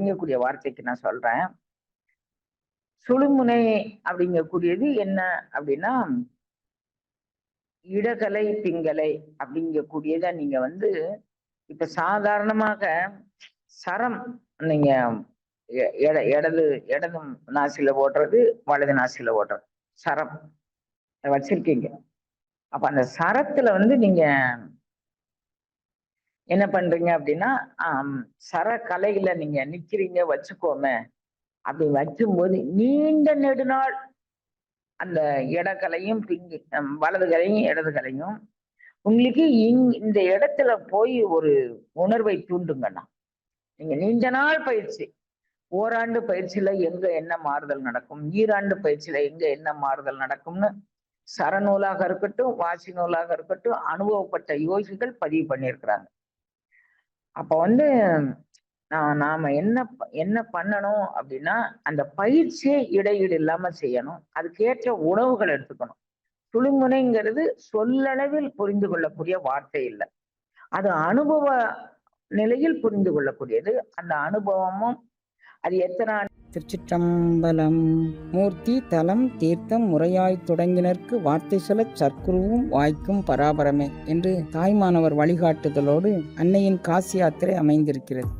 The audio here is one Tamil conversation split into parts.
அப்படிங்கக்கூடிய வார்த்தைக்கு நான் சொல்றேன். சுழுமுனை அப்படிங்கக்கூடியது என்ன அப்படின்னா இடகலை பிங்கலை அப்படிங்கக்கூடியத நீங்க வந்து இப்ப சாதாரணமாக சரம் நீங்க எ- எட- இடது இடது நாசில ஓடுறது வலது நாசில ஓடுறது சரம். வச்சிருக்கீங்க. அப்ப அந்த சரத்துல வந்து நீங்க என்ன பண்றீங்க அப்படின்னா சர கலையில நீங்க நிக்கிறீங்க வச்சுக்கோமே. அப்படி வைக்கும்போது நீண்ட நெடுநாள் அந்த இடக்கலையும் பிங்கு வலது கலையும் இடது கலையும் உங்களுக்கு இங் இந்த இடத்துல போய் ஒரு உணர்வை தூண்டுங்கண்ணா. நீங்க நீண்ட நாள் பயிற்சி. ஓராண்டு பயிற்சியில எங்க என்ன மாறுதல் நடக்கும்? ஈராண்டு பயிற்சியில எங்க என்ன மாறுதல் நடக்கும்னு சரநூலாக இருக்கட்டும் வாசி நூலாக இருக்கட்டும் அனுபவப்பட்ட யோகிகள் பதிவு பண்ணியிருக்கிறாங்க. அப்ப வந்து நான் நாம என்ன என்ன பண்ணணும் அப்படின்னா அந்த பயிற்சியை இடையீடு இல்லாம செய்யணும். அதுக்கேற்ற உணவுகள் எடுத்துக்கணும். துளிமுனைங்கிறது சொல்லளவில் புரிந்து கொள்ளக்கூடிய வார்த்தை இல்லை. அது அனுபவ நிலையில் புரிந்து கொள்ளக்கூடியது. அந்த அனுபவமும் அது எத்தனை திருச்சிற்றம்பலம். மூர்த்தி தலம் தீர்த்தம் முறையாய் தொடங்கினர்க்கு வார்த்தை சொல்ல சற்குருவும் வாய்க்கும் பராபரமே என்று தாய்மானவர் வழிகாட்டுதலோடு அன்னையின் காசி யாத்திரை அமைந்திருக்கிறது.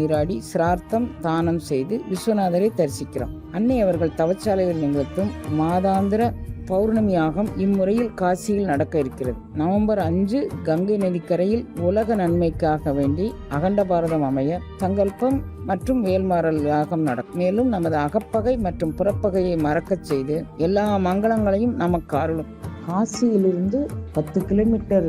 நீராடி சிரார்த்தம் தானம் செய்து விஸ்வநாதரை தரிசிக்கிறோம். அன்னை அவர்கள் தவச்சாலையில் நிகழ்த்தும் மாதாந்திர பௌர்ணமியாகம் இம்முறையில் காசியில் நடக்க இருக்கிறது. நவம்பர் அஞ்சு கங்கை நதிக்கரையில் உலக நன்மைக்காக வேண்டி அகண்ட பாரதம் அமைய சங்கல்பம் மற்றும் வேல்மாறல் யாகம் நடக்கும். மேலும் நமது அகப்பகை மற்றும் புறப்பகையை மறக்கச் செய்து எல்லா மங்களங்களையும் நமக்கு அருளும். காசியிலிருந்து பத்து கிலோமீட்டர்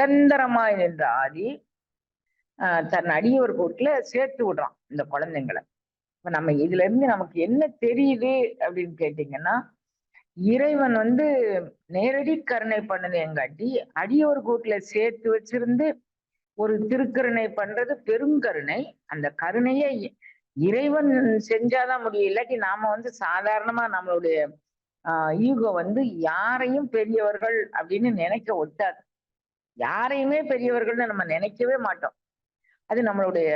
நிரந்தரமாய் நின்ற ஆதி ஆஹ் தன் அடியவர் கூட்டில் சேர்த்து விடுறான் இந்த குழந்தைங்களை. இப்ப நம்ம இதுல இருந்து நமக்கு என்ன தெரியுது அப்படின்னு கேட்டீங்கன்னா இறைவன் வந்து நேரடி கருணை பண்ணது எங்காட்டி அடியவர் கூட்டுல சேர்த்து வச்சிருந்து ஒரு திருக்கருணை பண்றது பெருங்கருணை அந்த கருணையை இறைவன் செஞ்சாதான் முடியும். இல்லாட்டி நாம வந்து சாதாரணமா நம்மளுடைய ஆஹ் ஈகோ வந்து யாரையும் பெரியவர்கள் அப்படின்னு நினைக்க ஒட்டாது. யாரையுமே பெரியவர்கள்னு நம்ம நினைக்கவே மாட்டோம். அது நம்மளுடைய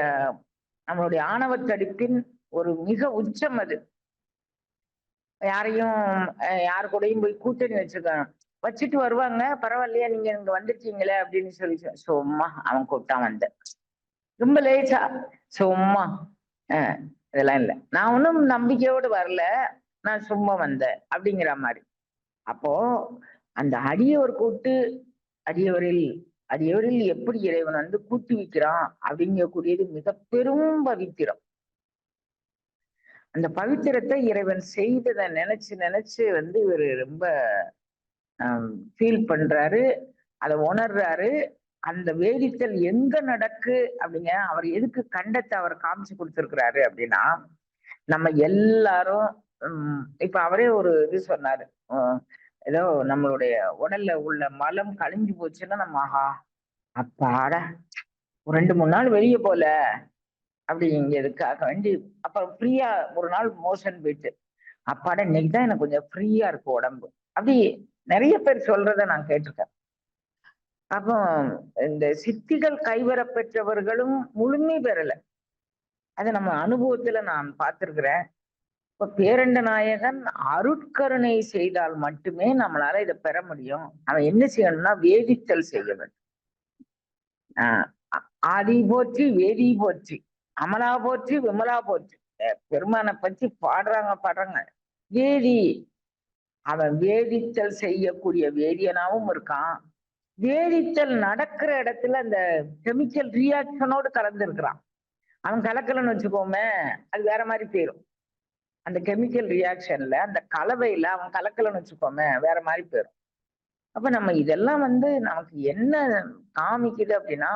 நம்மளுடைய ஆணவத்தடிப்பின் ஒரு மிக உச்சம் அது. யாரையும் அஹ், யார் கூடயும் போய் கூட்டணி வச்சிருக்காங்க. வச்சுட்டு வருவாங்க பரவாயில்லையா நீங்க இங்க வந்துட்டீங்களே அப்படின்னு சொல்லி சொ- சும்மா அவன் கூப்பிட்டான் வந்தேன் ரொம்ப லேசா சும்மா அஹ், இதெல்லாம் இல்லை. நான் ஒன்றும் நம்பிக்கையோடு வரல நான் சும்மா வந்தேன் அப்படிங்கிற மாதிரி. அப்போ அந்த அடியை ஒரு கூட்டு அடியவரில் அடியவரில் எப்படி இறைவன் வந்து கூட்டி வைக்கிறான் அப்படிங்கக்கூடியது மிக பெரும் பவித்திரம். அந்த பவித்திரத்தை இறைவன் செய்ததை நினைச்சு நினைச்சு வந்து இவர் ரொம்ப ஃபீல் பண்றாரு அதை உணர்றாரு. அந்த வேதித்தல் எங்க நடக்கு அப்படிங்க அவர் எதுக்கு கண்டத்தை அவர் காமிச்சு கொடுத்துருக்கிறாரு அப்படின்னா நம்ம எல்லாரும் உம் இப்ப அவரே ஒரு இது சொன்னாரு. உம் ஏதோ நம்மளுடைய உடல்ல உள்ள மலம் கழிஞ்சு போச்சுன்னா நம்ம ஆஹா அப்பாடா ஒரு ரெண்டு மூணு நாள் வெளியே போல அப்படிங்கிறதுக்காக வேண்டி அப்புறம் ஃப்ரீயா ஒரு நாள் மோஷன் போயிட்டு அப்பாடா இன்னைக்கு தான் எனக்கு கொஞ்சம் ஃப்ரீயா இருக்கு உடம்பு. அப்படி நிறைய பேர் சொல்றத நான் கேட்டிருக்கேன். அப்போ இந்த சித்திகள் கைவர பெற்றவர்களும் முழுமை பெறல. அதை நம்ம அனுபவத்துல நான் பார்த்திருக்கிறேன். இப்ப பேரண்ட நாயகன் அருட்கருணை செய்தால் மட்டுமே நம்மளால இதை பெற முடியும். அவன் என்ன செய்யணும்னா வேதித்தல் செய்ய வேண்டும். ஆஹ் ஆதி போற்றி வேதி போற்றி அமலா போற்றி விமலா போற்றி. பெருமானை பத்தி பாடுறாங்க பாடுறாங்க. வேதி அவன் வேதித்தல் செய்யக்கூடிய வேதியனாவும் இருக்கான். வேதித்தல் நடக்கிற இடத்துல அந்த கெமிக்கல் ரியாக்ஷனோடு கலந்துருக்கிறான் அவன் கலக்கலன்னு வச்சுக்கோமே அது வேற மாதிரி போயிடும் அந்த கெமிக்கல் ரியாக்ஷன்ல அந்த கலவையில அவன் கலக்கலன்னு வச்சுக்கோமே வேற மாதிரி போயிடும் அப்ப நம்ம இதெல்லாம் வந்து நமக்கு என்ன காமிக்குது அப்படின்னா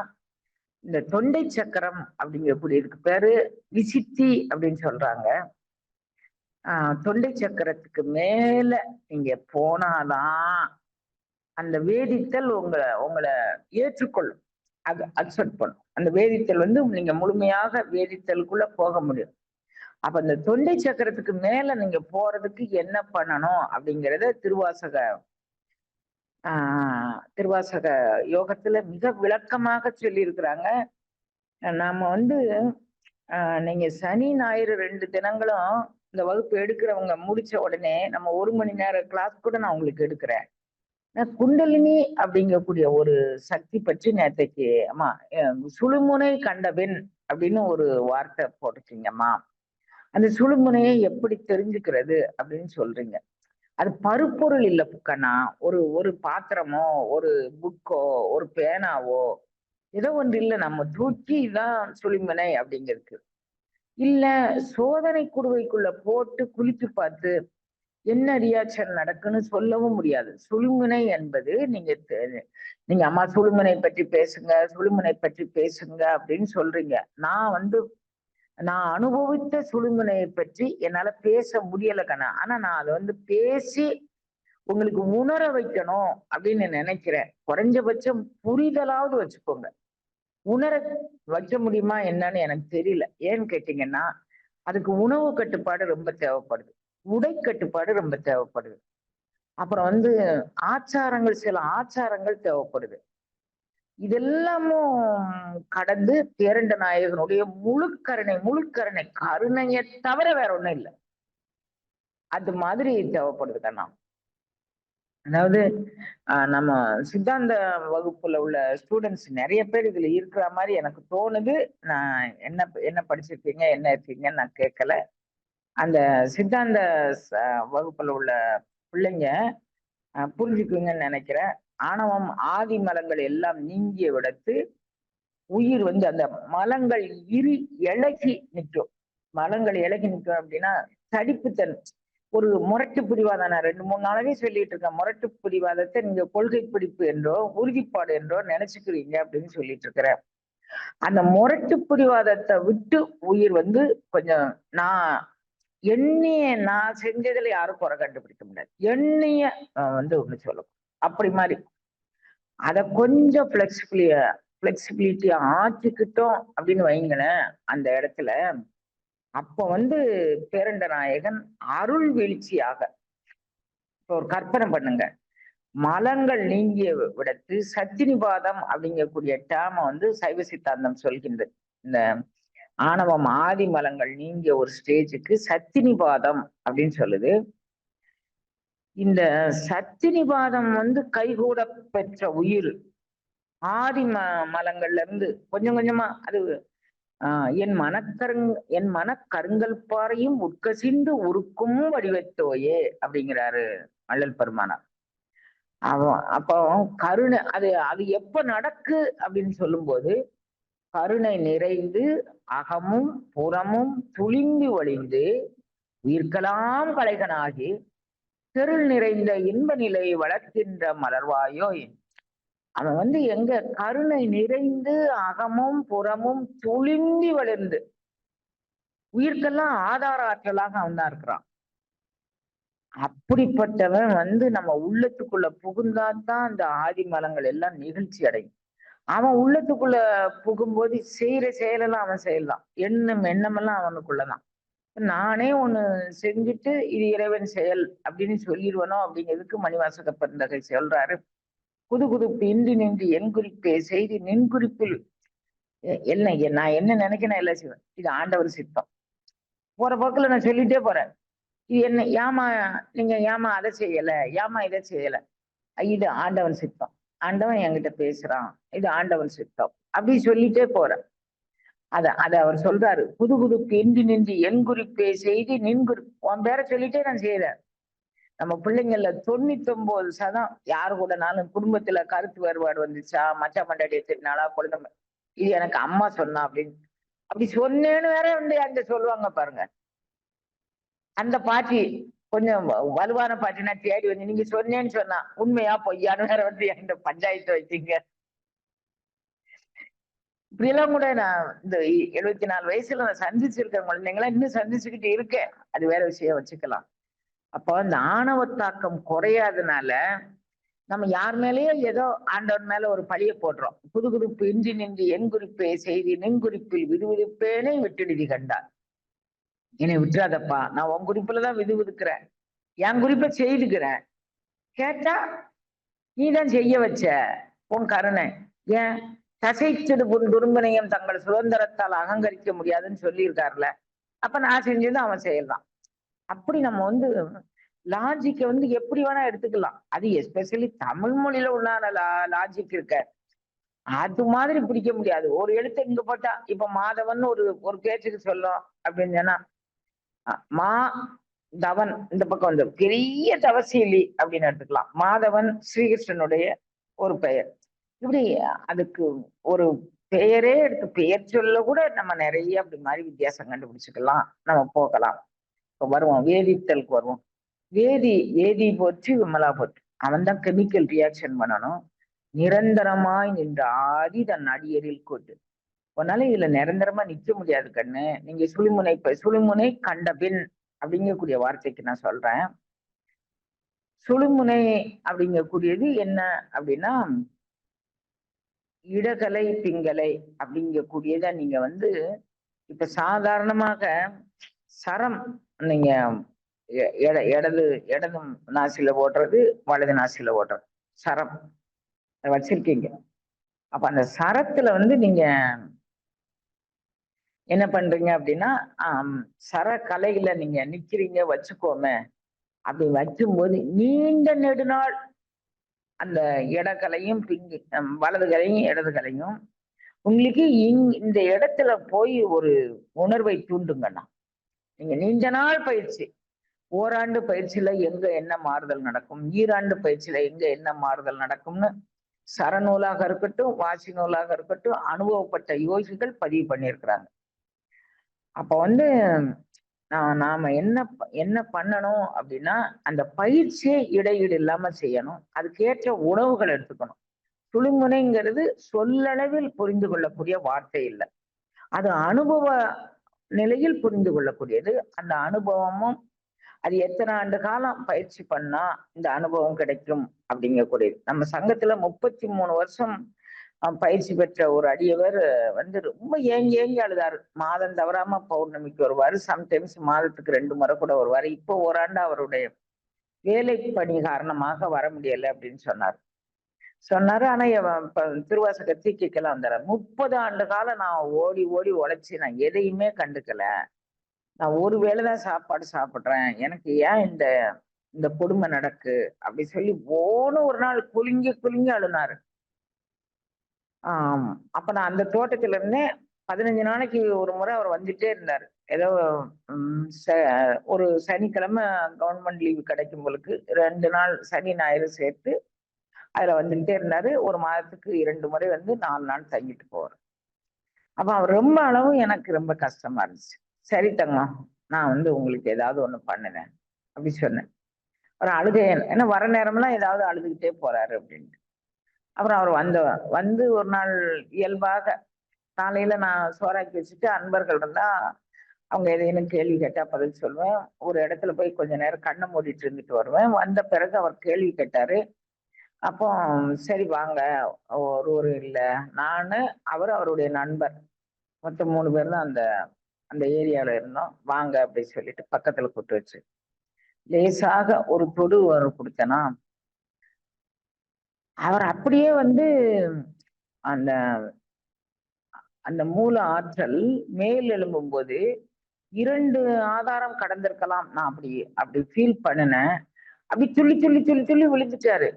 இந்த தொண்டை சக்கரம் அப்படிங்கக்கூடிய இதுக்கு பேரு விசித்தி அப்படின்னு சொல்றாங்க. ஆஹ் தொண்டை சக்கரத்துக்கு மேல நீங்க போனாதான் அந்த வேதித்தல் உங்களை உங்களை ஏற்றுக்கொள்ளும். அது அக்செப்ட் பண்ணும் அந்த வேதித்தல் வந்து நீங்க முழுமையாக வேதித்தலுக்குள்ள போக முடியும். அப்ப இந்த தொண்டை சக்கரத்துக்கு மேல நீங்க போறதுக்கு என்ன பண்ணணும் அப்படிங்கறத திருவாசக ஆஹ் திருவாசக யோகத்துல மிக விளக்கமாக சொல்லி இருக்கிறாங்க நாம வந்து ஆஹ் நீங்க சனி ஞாயிறு ரெண்டு தினங்களும் இந்த வகுப்பு எடுக்கிறவங்க முடிச்ச உடனே நம்ம ஒரு மணி நேரம் கிளாஸ் கூட நான் உங்களுக்கு எடுக்கிறேன். நான் குண்டலினி அப்படிங்கக்கூடிய ஒரு சக்தி பற்றி நேற்றைக்கு அம்மா சுழுமுனை கண்டபின் அப்படின்னு ஒரு வார்த்தை போட்டுச்சிங்கம்மா அந்த சுழுமுனையை எப்படி தெரிஞ்சுக்கிறது அப்படின்னு சொல்றீங்க. அது பருப்பொருள் இல்ல புக்கனா ஒரு ஒரு பாத்திரமோ ஒரு புக்கோ ஒரு பேனாவோ ஏதோ ஒன்று இல்லை. நம்ம தூக்கி தான் சுழிமனை அப்படிங்கிறது இல்ல சோதனை குடுவைக்குள்ள போட்டு குளித்து பார்த்து என்ன ரியாக்ஷன் நடக்குன்னு சொல்லவும் முடியாது. சுழுமுனை என்பது நீங்க தெ- நீங்க அம்மா சுழுமுனை பற்றி பேசுங்க சுழுமுனை பற்றி பேசுங்க அப்படின்னு சொல்றீங்க. நான் வந்து நான் அனுபவித்த சுழுமுனையை பற்றி என்னால பேச முடியல கண்ணா. ஆனா நான் அதை வந்து பேசி உங்களுக்கு உணர வைக்கணும் அப்படின்னு நினைக்கிறேன். குறைஞ்சபட்சம் புரிதலாவது வச்சுக்கோங்க. உணர வைக்க முடியுமா என்னன்னு எனக்கு தெரியல. ஏன்னு கேட்டீங்கன்னா அதுக்கு உணவு கட்டுப்பாடு ரொம்ப தேவைப்படுது. உடை கட்டுப்பாடு ரொம்ப தேவைப்படுது. அப்புறம் வந்து ஆச்சாரங்கள் சில ஆச்சாரங்கள் தேவைப்படுது. இதெல்லாமும் கடந்து பேரண்ட நாயகனுடைய முழுக்கருணை முழுக்கருணை கருணையை தவிர வேற ஒண்ணும் இல்லை. அது மாதிரி தேவைப்படுது கண்ணா அதாவது நம்ம சித்தாந்த வகுப்புல உள்ள ஸ்டூடெண்ட்ஸ் நிறைய பேர் இதுல இருக்கிற மாதிரி எனக்கு தோணுது. நான் என்ன என்ன படிச்சிருக்கீங்க என்ன இருக்கீங்கன்னு நான் கேட்கல. அந்த சித்தாந்த வகுப்புல உள்ள பிள்ளைங்க புரிஞ்சுக்குங்கன்னு நினைக்கிறேன். ஆணவம் ஆதி மலங்கள் எல்லாம் நீங்கிய விடத்து உயிர் வந்து அந்த மலங்கள் இரு இழகி நிற்கும். மலங்கள் இழகி நிற்கும் அப்படின்னா தடிப்புத்தன். ஒரு முரட்டு பிடிவாதம் நான் ரெண்டு மூணு நாளாவே சொல்லிட்டு இருக்கேன். முரட்டு பிடிவாதத்தை நீங்க கொள்கை பிடிப்பு என்றோ உறுதிப்பாடு என்றோ நினைச்சுக்கிறீங்க அப்படின்னு சொல்லிட்டு இருக்கிறேன். அந்த முரட்டு பிடிவாதத்தை விட்டு உயிர் வந்து கொஞ்சம் நான் எண்ணிய நான் செஞ்சதுல யாரும் குறை கண்டுபிடிக்க முடியாது. எண்ணிய வந்து ஒண்ணு சொல்லணும். அப்படி மாதிரி. அதை கொஞ்சம் ஃப்ளெக்சிபிளி பிளெக்சிபிலிட்டியா ஆக்கிக்கிட்டோம் அப்படின்னு வைங்களேன் அந்த இடத்துல. அப்ப வந்து பேரண்ட நாயகன் அருள் வீழ்ச்சியாக இப்போ ஒரு கற்பனை பண்ணுங்க. மலங்கள் நீங்கிய விடத்து சத்தினிபாதம் அப்படிங்கக்கூடிய டேம வந்து சைவ சித்தாந்தம் சொல்கின்றது. இந்த ஆணவம் ஆதி மலங்கள் நீங்கிய ஒரு ஸ்டேஜுக்கு சத்தினிபாதம் அப்படின்னு சொல்லுது. இந்த சத்தினிபாதம் வந்து கைகூட பெற்ற உயிர். ஆதி ம மலங்கள்ல இருந்து கொஞ்சம் கொஞ்சமா அது ஆஹ் என் மனக்கருங் என் மனக்கருங்கல் பாறையும் உட்கசிந்து உருக்கும் வடிவத்தோயே அப்படிங்கிறாரு அள்ளல் பெருமானார். அவன் அப்போ கருணை அது அது எப்ப நடக்கு அப்படின்னு சொல்லும்போது கருணை நிறைந்து அகமும் புறமும் துளிந்து ஒளிந்து உயிர்க்கலாம் கலைகனாகி தெருள் நிறைந்த இன்ப நிலையை வளர்க்கின்ற மலர்வாயோ அவன் வந்து எங்க கருணை நிறைந்து அகமும் புறமும் துளிந்தி வளர்ந்து உயிர்க்கெல்லாம் ஆதார ஆற்றலாக அவன் தான் இருக்கிறான். அப்படிப்பட்டவன் வந்து நம்ம உள்ளத்துக்குள்ள புகுந்தாதான் அந்த ஆதி மலங்கள் எல்லாம் நிகழ்ச்சி அடையும். அவன் உள்ளத்துக்குள்ள புகும்போது செய்யற செயலெல்லாம் அவன் செய்யலாம். எண்ணம் எண்ணமெல்லாம் அவனுக்குள்ளதான். நானே ஒண்ணு செஞ்சுட்டு இது இறைவன் செயல் அப்படின்னு சொல்லிடுவனோ அப்படிங்கிறதுக்கு மணிவாசக பெருந்தகை சொல்றாரு. புது குதுப்பு இன்றி நின்று என் குறிப்பே செய்தி நின் குறிப்பில். என்ன நான் என்ன நினைக்கிறேன் எல்லாம் செய்வேன். இது ஆண்டவர் சித்தம். போற போக்கில் நான் சொல்லிட்டே போறேன். இது என்ன ஏமா நீங்க ஏமா அதை செய்யல ஏமா இதை செய்யல. இது ஆண்டவன் சித்தம். ஆண்டவன் என்கிட்ட பேசுறான். இது ஆண்டவன் சித்தம். அப்படி சொல்லிட்டே போறேன். அத அத அவர் சொல்றாரு. புது புதுக்கு இன்றி நின்று என் குறிப்பே செய்தி நின் குறிப்பு உன் பேரை சொல்லிட்டே நான் செய்யறேன் நம்ம பிள்ளைங்கள தொண்ணூத்தி ஒன்பது சதம் யாரு கூடனாலும் குடும்பத்துல கருத்து வேறுபாடு வந்துச்சா? மச்சா மண்டாடி திருநாளா குழந்தை இது எனக்கு அம்மா சொன்னா அப்படின்னு. அப்படி சொன்னேன்னு வேற வந்து அங்க சொல்லுவாங்க பாருங்க. அந்த பாட்டி கொஞ்சம் வ- வலுவான பாட்டினா தேடி வந்து நீங்க சொன்னேன்னு சொன்னா உண்மையா பொய்யான்னு வேற வந்து என்கிட்ட பஞ்சாயத்து வச்சீங்க இப்படியெல்லாம் கூட நான் இந்த எழுபத்தி நாலு வயசுல நான் சந்திச்சிருக்கேன் குழந்தைங்களாம் இன்னும் சந்திச்சுக்கிட்டு இருக்கேன். அது வேற விஷயம் வச்சுக்கலாம். அப்போ அந்த ஆணவ தாக்கம் குறையாதனால நம்ம யார் மேலேயும் ஏதோ ஆண்டவன் மேல ஒரு பழிய போடுறோம். புது குறிப்பு இன்றி நின்று என் குறிப்பே செய்தி நின் குறிப்பில் விதுவிதுப்பேனே விட்டுடுதி கண்டார். என்னை விட்டுறாதப்பா நான் உன் குறிப்புலதான் தான் விதுக்கிறேன் என் குறிப்பை செய்துக்கிறேன். கேட்டா நீதான் செய்ய வச்ச உன் கருணை. ஏன்? தசைச்சது புன் துரும்பனையும் தங்கள் சுதந்திரத்தால் அகங்கரிக்க முடியாதுன்னு சொல்லியிருக்காருல அப்ப நான் செஞ்சது அவன் செய்யலாம் அப்படி நம்ம வந்து லாஜிக்கை வந்து எப்படி வேணா எடுத்துக்கலாம். அது எஸ்பெஷலி தமிழ் மொழியில உண்டான லா லாஜிக் இருக்க. அது மாதிரி பிடிக்க முடியாது. ஒரு எழுத்து இங்க போட்டா இப்ப மாதவன் ஒரு ஒரு பேச்சுக்கு சொல்லும் அப்படின்னு சொன்னா மா தவன் இந்த பக்கம் வந்து பெரிய தவசீலி அப்படின்னு எடுத்துக்கலாம். மாதவன் ஸ்ரீகிருஷ்ணனுடைய ஒரு பெயர். இப்படி அதுக்கு ஒரு பெயரே எடுத்து பெயர் சொல்ல கூட நம்ம நிறைய அப்படி மாதிரி வித்தியாசம் கண்டுபிடிச்சுக்கலாம். நம்ம போகலாம். இப்போ வருவோம். வேதித்தலுக்கு வருவோம். வேதி வேதி போச்சு விமலா போச்சு அவன் தான் கெமிக்கல் ரியாக்ஷன் பண்ணணும். நிரந்தரமாய் நின்று ஆதி தன் அடியரில் கொட்டு. உன்னால இதுல நிரந்தரமா நிக்க முடியாது கண்ணு. நீங்க சுழிமுனை சுழிமுனை கண்ட பின் அப்படிங்கக்கூடிய வார்த்தைக்கு நான் சொல்றேன். சுழுமுனை அப்படிங்கக்கூடியது என்ன அப்படின்னா இடகலை பிங்கலை அப்படிங்கக்கூடியத நீங்க வந்து இப்ப சாதாரணமாக சரம் நீங்க எ- எட- இடது இடது நாசில ஓட்டுறது வலது நாசில ஓட்டுறது. சரம். வச்சிருக்கீங்க. அப்ப அந்த சரத்துல வந்து நீங்க என்ன பண்றீங்க அப்படின்னா சர கலையில நீங்க நிக்கிறீங்க வச்சுக்கோமே. அப்படி வைக்கும்போது நீண்ட நெடுநாள் அந்த இடக்கலையும் பிங்கு வலது கலையும் இடது கலையும் உங்களுக்கு இங் இந்த இடத்துல போய் ஒரு உணர்வை தூண்டுங்கண்ணா. நீங்க நீண்ட நாள் பயிற்சி. ஓராண்டு பயிற்சியில எங்க என்ன மாறுதல் நடக்கும்? ஈராண்டு பயிற்சியில எங்க என்ன மாறுதல் நடக்கும்னு? சரநூலாக இருக்கட்டும் வாசி நூலாக இருக்கட்டும் அனுபவப்பட்ட யோகிகள் பதிவு பண்ணியிருக்கிறாங்க. அப்ப வந்து நான் நாம என்ன ப- என்ன பண்ணணும் அப்படின்னா அந்த பயிற்சியை இடையீடு இல்லாம செய்யணும். அதுக்கேற்ற உணவுகள் எடுத்துக்கணும். துளிமுனைங்கிறது சொல்லளவில் புரிந்து கொள்ளக்கூடிய வார்த்தை இல்லை. அது அனுபவ நிலையில் புரிந்து கொள்ளக்கூடியது. அந்த அனுபவமும் அது எத்தனை ஆண்டு காலம் பயிற்சி பண்ணா இந்த அனுபவம் கிடைக்கும் அப்படிங்கக்கூடியது. நம்ம சங்கத்துல முப்பத்தி மூணு வருஷம் பயிற்சி பெற்ற ஒரு அடியவர் வந்து ரொம்ப ஏங்கி ஏங்கி அழுதாரு. மாதம் தவறாம பௌர்ணமிக்கு வருவாரு. சம்டைம்ஸ் மாதத்துக்கு ரெண்டு முறை கூட வருவாரு. இப்போ ஓராண்டு அவருடைய வேலை பணி காரணமாக வர முடியல அப்படின்னு சொன்னார். சொன்னாரு. ஆனா இவன் இப்ப திருவாசக தீக்கிக்கெல்லாம் வந்தார். முப்பது ஆண்டு காலம் நான் ஓடி ஓடி உழைச்சி நான் எதையுமே கண்டுக்கல. நான் ஒரு வேளைதான் சாப்பாடு சாப்பிடுறேன். எனக்கு ஏன் இந்த இந்த கொடுமை நடக்கு? அப்படி சொல்லி ஓன ஒரு நாள் குலுங்கி குலுங்கி அழுனாரு. ஆம். அப்ப நான் அந்த தோட்டத்துல இருந்து பதினஞ்சு நாளைக்கு ஒரு முறை அவர் வந்துட்டே இருந்தார். ஏதோ ச- ஒரு சனிக்கிழமை கவர்மெண்ட் லீவு கிடைக்கும் போலுக்கு ரெண்டு நாள் சனி ஞாயிறு சேர்த்து அதுல வந்துகிட்டே இருந்தாரு. ஒரு மாதத்துக்கு இரண்டு முறை வந்து நாலு நாள் தங்கிட்டு போவார். அப்ப அவர் ரொம்ப அளவு எனக்கு ரொம்ப கஷ்டமா இருந்துச்சு. சரி தங்கம் நான் வந்து உங்களுக்கு ஏதாவது ஒண்ணு பண்ணினேன் அப்படி சொன்னேன். அவர் அழுகை ஏன்னா வர நேரம்லாம் ஏதாவது அழுதுகிட்டே போறாரு அப்படின்ட்டு. அப்புறம் அவர் வந்த வந்து ஒரு நாள் இயல்பாக காலையில நான் சோறாக்கி வச்சுட்டு அன்பர்கள் இருந்தா அவங்க எதையும் கேள்வி கேட்டா பதில் சொல்லுவேன். ஒரு இடத்துல போய் கொஞ்ச நேரம் கண்ணை மூடிட்டு இருந்துட்டு வருவேன். வந்த பிறகு அவர் கேள்வி கேட்டாரு. அப்போ சரி வாங்க ஒரு ஒரு இல்லை. நானு அவர் அவருடைய நண்பர். மொத்தம் மூணு பேர் தான் அந்த அந்த ஏரியாவில் இருந்தோம். வாங்க அப்படின்னு சொல்லிட்டு பக்கத்துல கூட்டு வச்சு. லேசாக ஒரு தொடு ஒரு கொடுத்தனா அவர் அப்படியே வந்து அந்த அந்த மூல ஆற்றல் மேல் எழும்பும் போது இரண்டு ஆதாரம் கடந்திருக்கலாம். நான் அப்படி அப்படி ஃபீல் பண்ணினேன். அப்படி துள்ளி துள்ளி துள்ளி துள்ளி விழுந்துட்டாரு.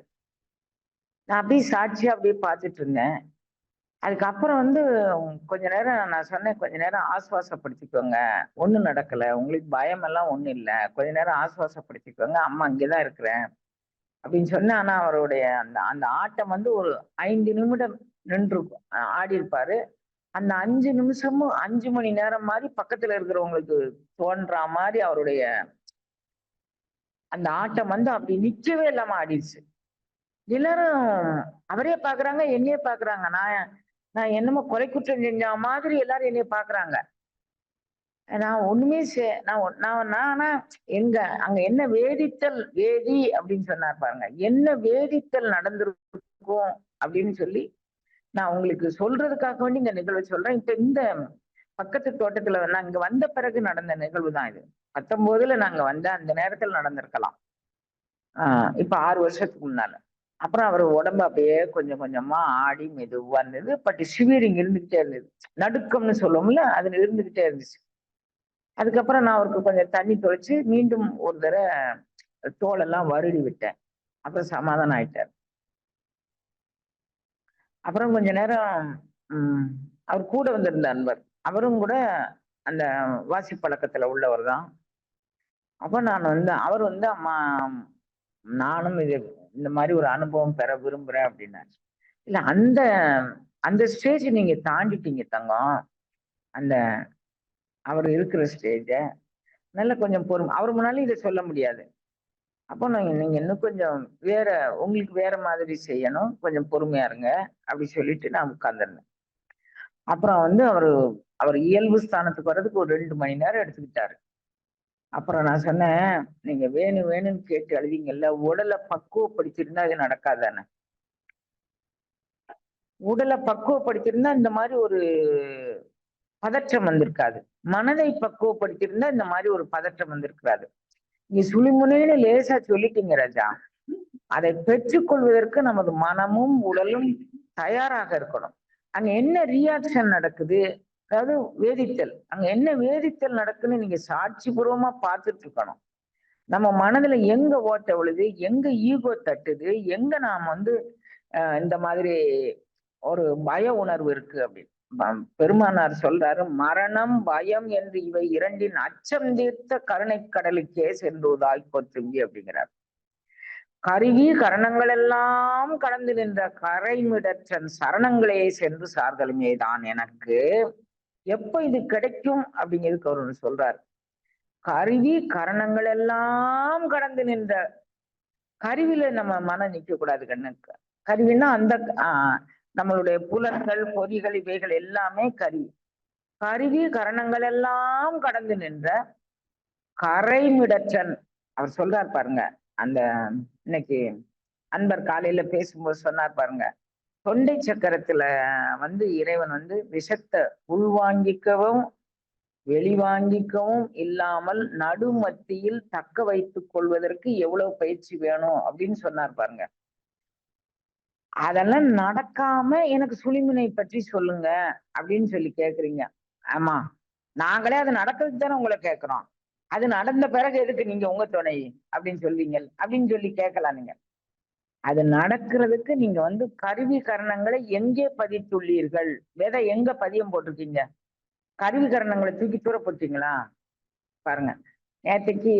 நான் அப்படியே சாட்சியா அப்படியே பார்த்துட்டு இருந்தேன். அதுக்கப்புறம் வந்து கொஞ்ச நேரம் நான் சொன்னேன் கொஞ்ச நேரம் ஆசுவாசப்படுத்திக்கோங்க. ஒன்றும் நடக்கல. உங்களுக்கு பயமெல்லாம் ஒன்றும் இல்லை. கொஞ்ச நேரம் ஆசுவாசப்படுத்திக்கோங்க. அம்மா இங்கதான் இருக்கிறேன். அப்படின்னு சொன்னேன் ஆனா அவருடைய அந்த அந்த ஆட்டம் வந்து ஒரு ஐந்து நிமிடம் நின்று ஆடி இருப்பாரு அந்த அஞ்சு நிமிஷமும் அஞ்சு மணி நேரம் மாதிரி பக்கத்துல இருக்கிறவங்களுக்கு தோன்றா மாதிரி அவருடைய அந்த ஆட்டம் வந்து அப்படி நிக்கவே இல்லாம ஆடிடுச்சு எல்லாரும் அவரே பாக்குறாங்க என்னையே பாக்குறாங்க. நான் நான் என்னமோ கொலை குற்றம் செஞ்ச மாதிரி எல்லாரும் என்னைய பாக்குறாங்க. நான் ஒண்ணுமே நான் நான் ஆனா எங்க அங்க என்ன வேதித்தல் வேதி அப்படின்னு சொன்னார் பாருங்க. என்ன வேதித்தல் நடந்திருக்கும் அப்படின்னு சொல்லி நான் உங்களுக்கு சொல்றதுக்காக வேண்டி இந்த நிகழ்வை சொல்றேன். இப்ப இந்த பக்கத்து தோட்டத்துல நான் இங்க வந்த பிறகு நடந்த நிகழ்வு தான் இது. பத்தொன்பதுல நாங்க வந்த அந்த நேரத்துல நடந்திருக்கலாம். ஆஹ் இப்ப ஆறு வருஷத்துக்கு முன்னால. அப்புறம் அவர் உடம்பு அப்படியே கொஞ்சம் கொஞ்சமா ஆடி மெதுவா இருந்தது. பட் சிவியரிங் இருந்துகிட்டே இருந்தது. நடுக்கம்னு சொல்லுவோம்ல அது இருந்துகிட்டே இருந்துச்சு. அதுக்கப்புறம் நான் அவருக்கு கொஞ்சம் தண்ணி தொழிச்சு மீண்டும் ஒரு தடவை தோலெல்லாம் வருடி விட்டேன். அப்புறம் சமாதானம் ஆயிட்டார். அப்புறம் கொஞ்ச நேரம் உம் அவர் கூட வந்திருந்த அன்பர். அவரும் கூட அந்த வாசி பழக்கத்துல உள்ளவர் தான். அப்போ நான் வந்து அவர் வந்து அம்மா நானும் இது இந்த மாதிரி ஒரு அனுபவம் பெற விரும்புறேன் அப்படின்னாரு. இல்ல அந்த அந்த ஸ்டேஜ் நீங்க தாண்டிட்டீங்க தங்கம். அந்த அவர் இருக்கிற ஸ்டேஜ நல்ல கொஞ்சம் பொறுமை. அவர் முன்னாலும் இதை சொல்ல முடியாது. அப்போ நீங்கள் நீங்கள் இன்னும் கொஞ்சம் வேற உங்களுக்கு வேற மாதிரி செய்யணும். கொஞ்சம் பொறுமையா இருங்க. அப்படி சொல்லிட்டு நான் உட்காந்துருந்தேன் அப்புறம் வந்து அவர் அவர் இயல்பு ஸ்தானத்துக்கு வர்றதுக்கு ஒரு ரெண்டு மணி நேரம் எடுத்துக்கிட்டாரு. அப்புறம் நான் சொன்னேன் நீங்க வேணும் வேணும்னு கேட்டு எழுதிங்கல்ல உடலை பக்குவப்படுத்திருந்தா அது நடக்காதானே? உடலை பக்குவப்படுத்திருந்தா இந்த மாதிரி ஒரு பதற்றம் வந்திருக்காது. மனதை பக்குவப்படுத்தியிருந்தா இந்த மாதிரி ஒரு பதற்றம் வந்திருக்கிறாரு. நீ சுழிமுனைன்னு லேசா சொல்லிட்டீங்க ராஜா. அதை பெற்றுக்கொள்வதற்கு நமது மனமும் உடலும் தயாராக இருக்கணும். அங்க என்ன ரியாக்ஷன் நடக்குது? அதாவது வேதித்தல். அங்க என்ன வேதித்தல் நடக்குன்னு நீங்க சாட்சி பூர்வமா பார்த்துட்டு இருக்கணும் நம்ம மனதுல எங்க ஓட்ட விழுது? எங்க ஈகோ தட்டுது? எங்க நாம் வந்து இந்த மாதிரி ஒரு பய உணர்வு இருக்கு அப்படின்னு. பெருமானார் சொல்றாரு மரணம் பயம் என்று இவை இரண்டின் அச்சம் தீர்த்த கருணை கடலுக்கே சென்றுவதாய் போற்றுங்கி அப்படிங்கிறார். கருவி கரணங்கள் எல்லாம் கடந்து நின்ற கரைமிடற்றன் சரணங்களே சென்று சார்தலுமே தான் எனக்கு. எப்ப இது கிடைக்கும் அப்படிங்கிறதுக்கு அவர் சொல்றார். கருவி கரணங்கள் எல்லாம் கடந்து நின்ற கருவில நம்ம மனம் நிக்க கூடாது கண்ணுக்கு. கருவின்னா அந்த ஆஹ் நம்மளுடைய புலன்கள் பொறிகள் இவைகள் எல்லாமே கருவி. கருவி கரணங்கள் எல்லாம் கடந்து நின்ற கரைமிடற்றன். அவர் சொல்றார் பாருங்க அந்த இன்னைக்கு அன்பர் காலையில பேசும்போது சொன்னார் பாருங்க தொண்டை சக்கரத்துல வந்து இறைவன் வந்து விஷத்தை உள்வாங்கிக்கவும் வெளிவாங்கிக்கவும் இல்லாமல் நடுமத்தியில் தக்க வைத்துக் கொள்வதற்கு எவ்வளவு பயிற்சி வேணும் அப்படின்னு சொன்னார் பாருங்க. அதெல்லாம் நடக்காம எனக்கு சுழிமுனை பற்றி சொல்லுங்க அப்படின்னு சொல்லி கேக்குறீங்க. ஆமா. நாங்களே அது நடக்கிறதுக்கு தானே உங்களை கேட்கிறோம் அது நடந்த பிறகு எதுக்கு நீங்க உங்க துணை அப்படின்னு சொல்வீங்க அப்படின்னு சொல்லி கேட்கலாம் நீங்க. அது நடக்கிறதுக்கு நீங்க வந்து கருவி கரணங்களை எங்கே பதித்துள்ளீர்கள்? விதை எங்க பதியம் போட்டிருக்கீங்க? கருவி கரணங்களை தூக்கி தூர போட்டீங்களா? பாருங்க. நேத்தைக்கு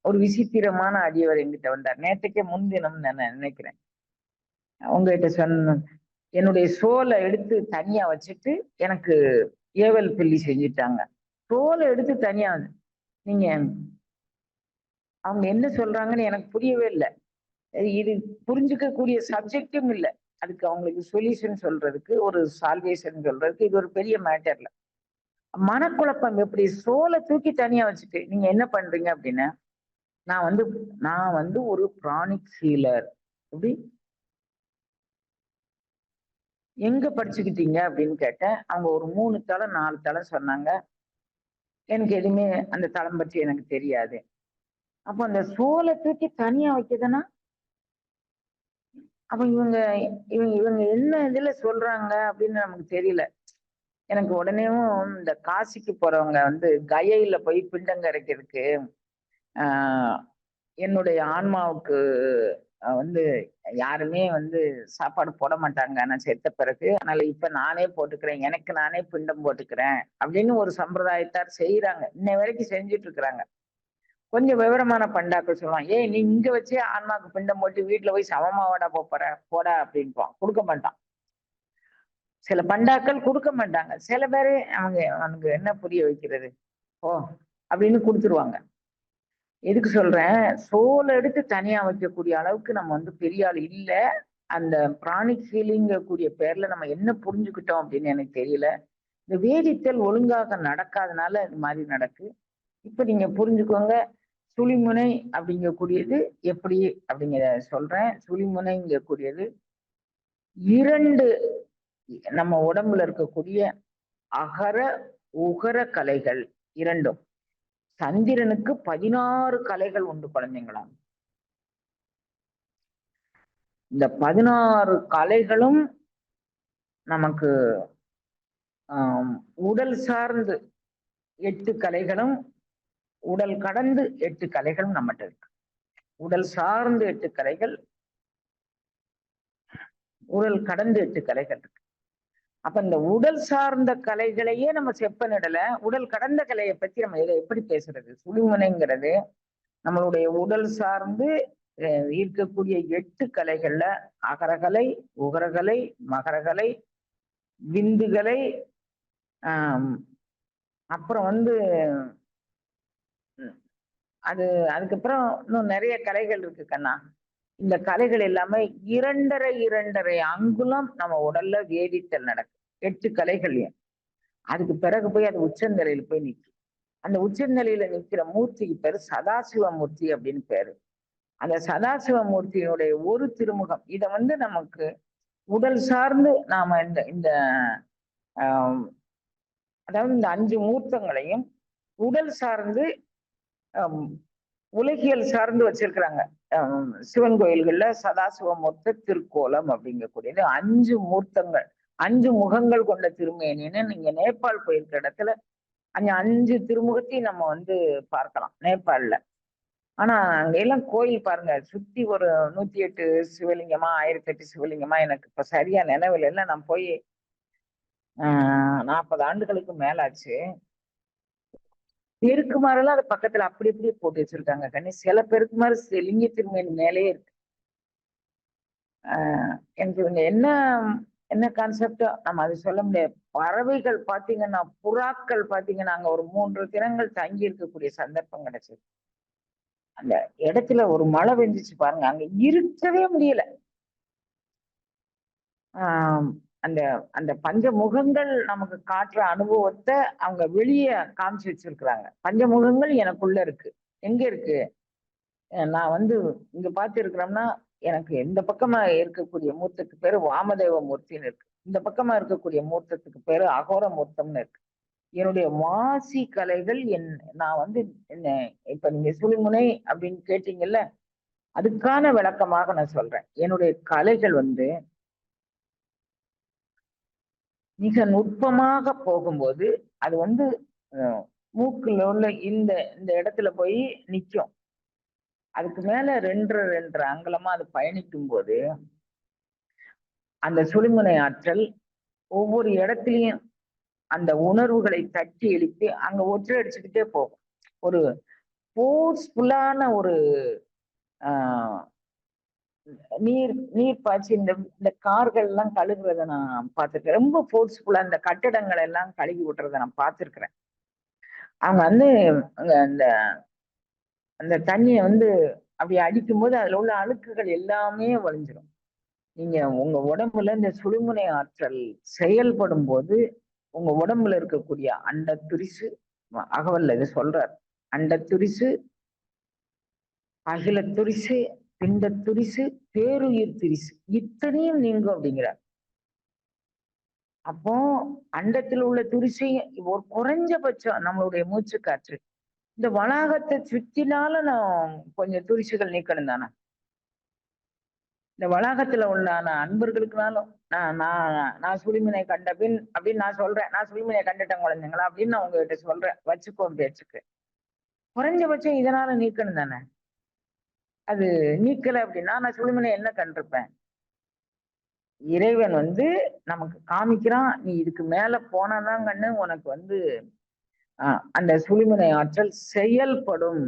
ஒரு விசித்திரமான அடியவர் எங்கிட்ட வந்தார். நேற்றுக்கே முன்தினம் நான் நினைக்கிறேன். உங்ககிட்ட சொன்ன என்னுடைய சோலை எடுத்து தனியா வச்சுட்டு எனக்கு ஏவல் பில்லி செஞ்சுட்டாங்க. சோலை எடுத்து தனியா வந்து- நீங்க அவங்க என்ன சொல்றாங்கன்னு எனக்கு புரியவே இல்லை. இது புரிஞ்சுக்க கூடிய சப்ஜெக்டும் இல்லை. அதுக்கு அவங்களுக்கு சொல்யூஷன் சொல்றதுக்கு ஒரு சால்வேஷன் சொல்றதுக்கு இது ஒரு பெரிய மேட்டர்ல மனக்குழப்பம் எப்படி? சோலை தூக்கி தனியா வச்சுட்டு நீங்க என்ன பண்றீங்க அப்படின்னா நான் வந்து நான் வந்து ஒரு ப்ரானிக் ஹீலர் எப்படி? எங்க படிச்சுக்கிட்டீங்க அப்படின்னு கேட்டேன். அவங்க ஒரு மூணு தலை நாலு தலை சொன்னாங்க. எனக்கு எதுவுமே அந்த தளம் பற்றி எனக்கு தெரியாது. அப்போ அந்த சோலை தூக்கி தனியா வைக்கதுன்னா அப்ப இவங்க இவங்க இவங்க என்ன இதுல சொல்றாங்க அப்படின்னு நமக்கு தெரியல. எனக்கு உடனேவும் இந்த காசிக்கு போறவங்க வந்து கயையில போய் பிண்டங்கரைக்கிறதுக்கு ஆஹ் என்னுடைய ஆன்மாவுக்கு வந்து யாருமே வந்து சாப்பாடு போட மாட்டாங்க. நான் செத்த பிறகு அதனால இப்ப நானே போட்டுக்கிறேன். எனக்கு நானே பிண்டம் போட்டுக்கிறேன். அப்படின்னு ஒரு சம்பிரதாயத்தார் செய்யறாங்க இன்ன வரைக்கும் செஞ்சுட்டு இருக்கிறாங்க. கொஞ்சம் விவரமான பண்டாக்கள் சொல்லுவான் ஏய் நீ இங்க வச்சே ஆன்மாக்கு பிண்டம் போட்டு வீட்டுல போய் சமமாவாடா போற போடா அப்படின்பான். கொடுக்க மாட்டான். சில பண்டாக்கள் கொடுக்க மாட்டாங்க. சில பேரு அவங்க அவனுக்கு என்ன புரிய வைக்கிறது? ஓ அப்படின்னு கொடுத்துருவாங்க. எதுக்கு சொல்றேன்? சோலை எடுத்து தனியா வைக்கக்கூடிய அளவுக்கு நம்ம வந்து பெரிய ஆள் இல்ல. அந்த பிராணிக் ஹீலிங்க கூடிய பேர்ல நம்ம என்ன புரிஞ்சுக்கிட்டோம் அப்படின்னு எனக்கு தெரியல. இந்த வேதித்தல் ஒழுங்காக நடக்காதனால இது மாதிரி நடக்கு. இப்ப நீங்க புரிஞ்சுக்கோங்க. சுழிமுனை அப்படிங்கக்கூடியது எப்படி அப்படிங்கிற சொல்றேன். சுழிமுனைங்கக்கூடியது இரண்டு நம்ம உடம்புல இருக்கக்கூடிய அகர உகர கலைகள் இரண்டும். சந்திரனுக்கு பதினாறு கலைகள் உண்டு குழந்தைங்களா இந்த பதினாறு கலைகளும் நமக்கு ஆஹ் உடல் சார்ந்து எட்டு கலைகளும் உடல் கடந்து எட்டு கலைகளும் நம்மகிட்ட இருக்கு. உடல் சார்ந்து எட்டு கலைகள் உடல் கடந்து எட்டு கலைகள் இருக்கு. அப்ப இந்த உடல் சார்ந்த கலைகளையே நம்ம செப்பனிடல உடல் கடந்த கலையை பத்தி நம்ம இதை எப்படி பேசுறது? சுழிமுனைங்கிறது நம்மளுடைய உடல் சார்ந்து இருக்கக்கூடிய எட்டு கலைகள்ல அகரகலை உகரகலை மகரகலை விந்துகலை ஆஹ் அப்புறம் வந்து அது அதுக்கப்புறம் இன்னும் நிறைய கலைகள் இருக்கு கண்ணா. இந்த கலைகள் எல்லாமே இரண்டரை இரண்டரை அங்குலம் நம்ம உடல்ல வேதித்தல் நடக்கும் எட்டு கலைகள் அதுக்கு பிறகு போய் அது உச்சநிலையில போய் நிற்கும் அந்த உச்சநிலையில நிக்கிற மூர்த்திக்கு பேரு சதாசிவ மூர்த்தி அப்படின்னு பேரு. அந்த சதாசிவ மூர்த்தியினுடைய ஒரு திருமுகம் இதை வந்து நமக்கு உடல் சார்ந்து நாம இந்த இந்த ஆஹ் அதாவது இந்த அஞ்சு மூர்த்தங்களையும் உடல் சார்ந்து உலகியல் சார்ந்து வச்சிருக்கிறாங்க. சிவன் கோயில்கள்ல சதாசிவ மூர்த்த திருக்கோலம் அப்படிங்கக்கூடியது அஞ்சு மூர்த்தங்கள். அஞ்சு முகங்கள் கொண்ட திருமேனின்னு நீங்க நேபாள் போயிருக்க இடத்துல அந்த அஞ்சு திருமுகத்தையும் நம்ம வந்து பார்க்கலாம் நேபாள்ல. ஆனா அங்க எல்லாம் கோயில் பாருங்க சுத்தி ஒரு நூத்தி எட்டு சிவலிங்கமா ஆயிரத்தி எட்டு சிவலிங்கமா எனக்கு இப்ப சரியா நினைவில் இல்லை நான் போய் ஆஹ் நாற்பது ஆண்டுகளுக்கு மேலாச்சு. பெருக்குமாரெல்லாம் அது பக்கத்துல அப்படி அப்படியே போட்டு வச்சிருக்காங்க கண்ணி. சில பெருக்குமாறு லிங்க திருமேனி மேலேயே இருக்கு. ஆஹ் எனக்கு இவங்க என்ன என்ன கான்செப்டோ நம்ம அது சொல்ல முடியாது. பறவைகள் பாத்தீங்கன்னா புறாக்கள் பாத்தீங்கன்னா அங்க ஒரு மூன்று தினங்கள் தங்கி இருக்கக்கூடிய சந்தர்ப்பம் கிடைச்சது. அந்த இடத்துல ஒரு மழை பெஞ்சிச்சு பாருங்க. அங்க இருக்கவே முடியல. ஆஹ் அந்த அந்த பஞ்சமுகங்கள் நமக்கு காட்டுற அனுபவத்தை அவங்க வெளியே காமிச்சு வச்சிருக்கிறாங்க. பஞ்சமுகங்கள் எனக்குள்ள இருக்கு. எங்க இருக்கு? நான் வந்து இங்க பார்த்து இருக்கிறோம்னா எனக்கு இந்த பக்கமா இருக்கக்கூடிய மூர்த்தத்துக்கு பேரு வாமதேவ மூர்த்தின்னு இருக்கு. இந்த பக்கமா இருக்கக்கூடிய மூர்த்தத்துக்கு பேரு அகோர மூர்த்தம்னு இருக்கு. என்னுடைய வாசி கலைகள் என் நான் வந்து என்ன இப்ப நீங்க சுழிமுனை அப்படின்னு கேட்டீங்கல்ல அதுக்கான விளக்கமாக நான் சொல்றேன். என்னுடைய கலைகள் வந்து மிக நுட்பமாக போகும்போது அது வந்து மூக்கில் மூக்குல உள்ள இந்த இந்த இடத்துல போய் நிற்கும் அதுக்கு மேல ரெண்டு ரெண்டு அங்கலமா அது பயணிக்கும் போது அந்த சுழிமுனை ஆற்றல் ஒவ்வொரு இடத்துலயும் அந்த உணர்வுகளை தட்டி எழுப்பி அங்க ஒற்றை அடிச்சுக்கிட்டே போகும். ஒரு ஃபோர்ஸ்ஃபுல்லான ஒரு ஆஹ் நீர் நீர் பாய்ச்சி இந்த இந்த கார்கள் எல்லாம் கழுகுறத நான் பார்த்திருக்கேன். ரொம்ப ஃபோர்ஸ்ஃபுல்லா இந்த கட்டடங்கள் எல்லாம் கழுகி விட்டுறத நான் பார்த்திருக்கிறேன். அவங்க வந்து அந்த அந்த தண்ணியை வந்து அப்படி அடிக்கும்போது அதுல உள்ள அழுக்குகள் எல்லாமே வளைஞ்சிடும் நீங்க உங்க உடம்புல இந்த சுழுமுனை ஆற்றல் செயல்படும் போது உங்க உடம்புல இருக்கக்கூடிய அண்ட துரிசு அகவல்ல இது சொல்றார். அண்ட துரிசு அகில துரிசு பிண்ட துரிசு பேருயிர் துரிசு இத்தனையும் நீங்கும் அப்படிங்கிறார். அப்போ அண்டத்தில் உள்ள துரிசையும் ஒரு குறைஞ்சபட்சம் நம்மளுடைய மூச்சு காற்று இந்த வளாகத்தை சுத்தினாலும் நான் கொஞ்சம் துரிசுகள் நீக்கணும் தானே? இந்த வளாகத்துல உள்ளான அன்பர்களுக்குனாலும் நான் நான் நான் சுழிமினை கண்ட பின் அப்படின்னு நான் சொல்றேன். நான் சுழிமினை கண்டுட்டேன் குழந்தைங்களா அப்படின்னு நான் உங்ககிட்ட சொல்றேன். வச்சுக்கோ பேச்சுக்கு. குறைஞ்சபட்சம் இதனால நீக்கணும் தானே? அது நீக்கல அப்படின்னா நான் சுழிமினை என்ன கண்டிருப்பேன்? இறைவன் வந்து நமக்கு காமிக்கிறான். நீ இதுக்கு மேல போனாதான் கண்ணு உனக்கு வந்து அந்த சுழிமுனை ஆற்றல் செயல்படும்.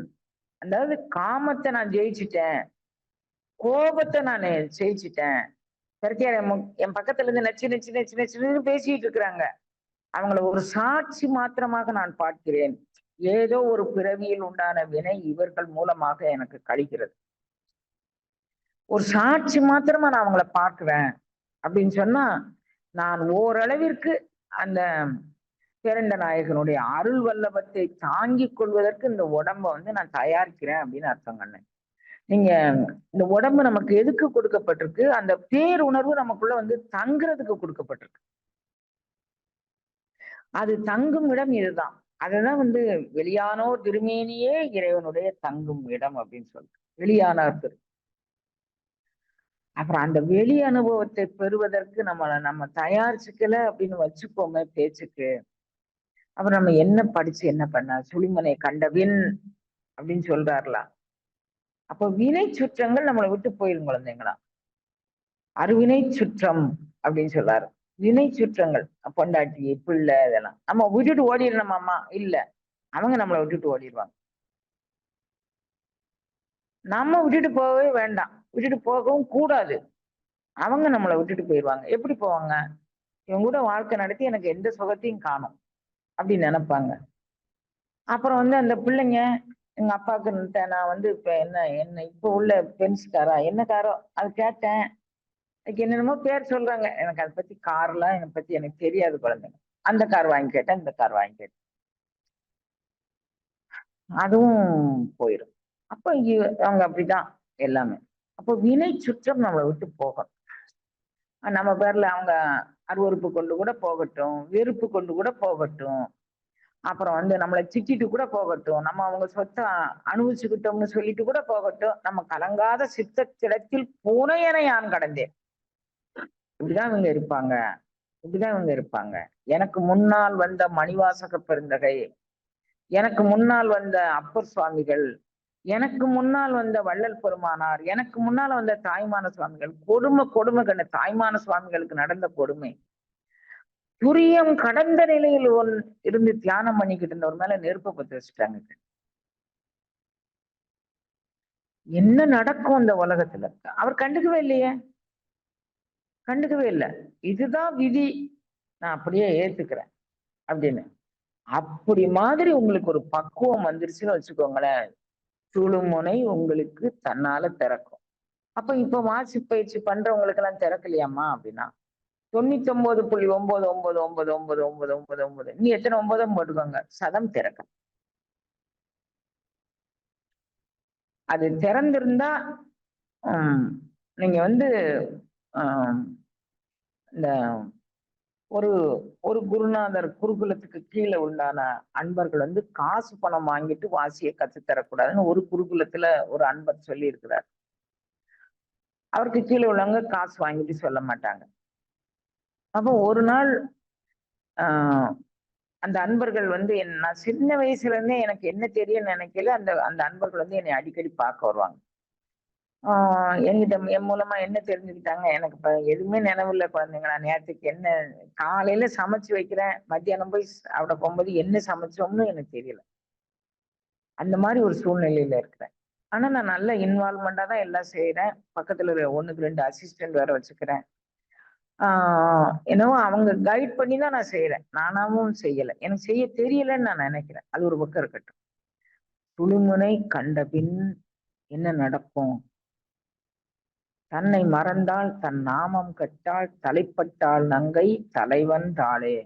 அதாவது காமத்தை நான் ஜெயிச்சிட்டேன். கோபத்தை நான் ஜெயிச்சிட்டேன். என் என் பக்கத்துல இருந்து நச்சு நச்சு நச்சு நச்சுன்னு பேசிட்டு இருக்கிறாங்க. அவங்கள ஒரு சாட்சி மாத்திரமாக நான் பார்க்கிறேன். ஏதோ ஒரு பிறவியில் உண்டான வினை இவர்கள் மூலமாக எனக்கு கழிக்கிறது. ஒரு சாட்சி மாத்திரமா நான் அவங்கள பார்க்கிறேன். அப்படின்னு சொன்னா நான் ஓரளவிற்கு அந்த பேரண்ட நாயகனுடைய அருள் வல்லபத்தை தாங்கிக் கொள்வதற்கு இந்த உடம்ப வந்து நான் தயாரிக்கிறேன் அப்படின்னு அர்த்தம் கண்ணு. நீங்க இந்த உடம்பு நமக்கு எதுக்கு கொடுக்கப்பட்டிருக்கு? அந்த பேருணர்வு நமக்குள்ள வந்து தங்குறதுக்கு கொடுக்கப்பட்டிருக்கு. அது தங்கும் இடம் இதுதான். அதுதான் வந்து வெளியானோர் திருமேனியே இறைவனுடைய தங்கும் இடம் அப்படின்னு சொல்லிட்டு வெளியானார் திரு. அப்புறம் அந்த வெளி அனுபவத்தை பெறுவதற்கு நம்ம நம்ம தயாரிச்சுக்கல அப்படின்னு வச்சுக்கோங்க பேச்சுக்கு. அப்புறம் நம்ம என்ன படிச்சு என்ன பண்ண? சுழிமனை கண்டவின் அப்படின்னு சொல்றாருலாம் அப்போ வினை சுற்றங்கள் நம்மளை விட்டு போயிடும் குழந்தைங்களா. அருவினை சுற்றம் அப்படின்னு சொல்றாரு. வினை சுற்றங்கள் பொண்டாட்டி பிள்ளை இதெல்லாம். நம்ம விட்டுட்டு ஓடிடணுமாமா இல்ல. அவங்க நம்மளை விட்டுட்டு ஓடிடுவாங்க. நம்ம விட்டுட்டு போகவே வேண்டாம். விட்டுட்டு போகவும் கூடாது. அவங்க நம்மளை விட்டுட்டு போயிடுவாங்க. எப்படி போவாங்க? இவங்க கூட வாழ்க்கை நடத்தி எனக்கு எந்த சுகத்தையும் காணும். அப்படின்னு நினைப்பாங்க. அப்புறம் வந்து அந்த பிள்ளைங்க எங்க அப்பாவுக்கு நான் வந்து இப்ப என்ன என்ன இப்ப உள்ள பென்ஸ் காரா என்ன காரோ அது கேட்டேன். அதுக்கு என்னென்னமோ பேர் சொல்றாங்க. எனக்கு அதை பத்தி கார்லாம் என்னை பத்தி எனக்கு தெரியாது குழந்தைங்க. அந்த கார் வாங்கி கேட்டேன் இந்த கார் வாங்கி கேட்டேன். அதுவும் போயிடும் அப்போ அவங்க அப்படிதான் எல்லாமே. அப்போ வினை சுற்றம் நம்மளை விட்டு போகும். நம்ம பேர்ல அவங்க அருவருப்பு கொண்டு கூட போகட்டும் வெறுப்பு கொண்டு கூட போகட்டும். அப்புறம் வந்து நம்மளை திட்டிட்டு கூட போகட்டும். நம்ம அவங்க சொத்தை அனுபவிச்சுக்கிட்டோம்னு சொல்லிட்டு கூட போகட்டும். நம்ம கலங்காத சித்தத்திடத்தில் பூனையனை யான் கடந்தேன். இப்படிதான் இவங்க இருப்பாங்க. இப்படிதான் இவங்க இருப்பாங்க. எனக்கு முன்னால் வந்த மணிவாசக பெருந்தகை எனக்கு முன்னால் வந்த அப்பர் சுவாமிகள் எனக்கு முன்னால் வந்த வள்ளல் பெருமானார் எனக்கு முன்னால் வந்த தாய்மான சுவாமிகள் கொடுமை கொடுமை கண்ட தாய்மான சுவாமிகளுக்கு நடந்த கொடுமை. துரியம் கடந்த நிலையில் ஒன் இருந்து தியானம் பண்ணிக்கிட்டு இருந்தவர் மேல நெருப்பை பத்து வச்சுட்டாங்க. என்ன நடக்கும் இந்த உலகத்துல? அவர் கண்டுக்கவே இல்லையே. கண்டுக்கவே இல்லை. இதுதான் விதி. நான் அப்படியே ஏத்துக்கிறேன். அப்படின்னு. அப்படி மாதிரி உங்களுக்கு ஒரு பக்குவம் வந்துருச்சுன்னு வச்சுக்கோங்களேன். சுழுமுனை உங்களுக்கு தன்னால திறக்கும். அப்ப இப்ப வாசி பயிற்சி பண்றவங்களுக்கு எல்லாம் திறக்கலையாமா அப்படின்னா தொண்ணூத்தி ஒன்பது புள்ளி ஒன்பது ஒன்பது ஒன்பது ஒன்பது ஒன்பது ஒன்பது ஒன்பது நீ எத்தனை ஒன்பதும் போட்டுக்கோங்க. சதம் திறக்கும். அது திறந்திருந்தா உம், நீங்க வந்து இந்த ஒரு ஒரு குருநாதர் குருகுலத்துக்கு கீழே உண்டான அன்பர்கள் வந்து காசு பணம் வாங்கிட்டு வாசியை கத்து தரக்கூடாதுன்னு ஒரு குருகுலத்துல ஒரு அன்பர் சொல்லி இருக்கிறார் அவருக்கு கீழே உள்ளவங்க காசு வாங்கிட்டு சொல்ல மாட்டாங்க. அப்போ ஒரு நாள் ஆஹ் அந்த அன்பர்கள் வந்து என் நான் சின்ன வயசுல இருந்தே எனக்கு என்ன தெரியும்னு நினைக்கல அந்த அந்த அன்பர்கள் வந்து என்னை அடிக்கடி பார்க்க வருவாங்க. என்கிட்ட என் மூலமா என்ன தெரிஞ்சுக்கிட்டாங்க? எனக்கு இப்ப எதுவுமே நினைவில்ல குழந்தைங்களா. நேரத்துக்கு என்ன காலையில சமைச்சு வைக்கிறேன். மத்தியானம் போய் அவட போகும்போது என்ன சமைச்சோம்னு எனக்கு தெரியல. அந்த மாதிரி ஒரு சூழ்நிலையில இருக்கிறேன். ஆனா நான் நல்ல இன்வால்மெண்டா தான் எல்லாம் செய்யறேன் பக்கத்துல ஒரு ஒண்ணுக்கு ரெண்டு அசிஸ்டன்ட் வேற வச்சுக்கிறேன். ஆஹ் என்னவோ அவங்க கைட் பண்ணி தான் நான் செய்யறேன் நானாவும் செய்யல. எனக்கு செய்ய தெரியலன்னு நான் நினைக்கிறேன். அது ஒரு பக்கம் இருக்கட்டும். துளுமுனை கண்ட பின் என்ன நடக்கும்? தன்னை மறந்தால் தன் நாமம் கட்டால் தலைப்பட்டால் நங்கை தலைவன் தாளே.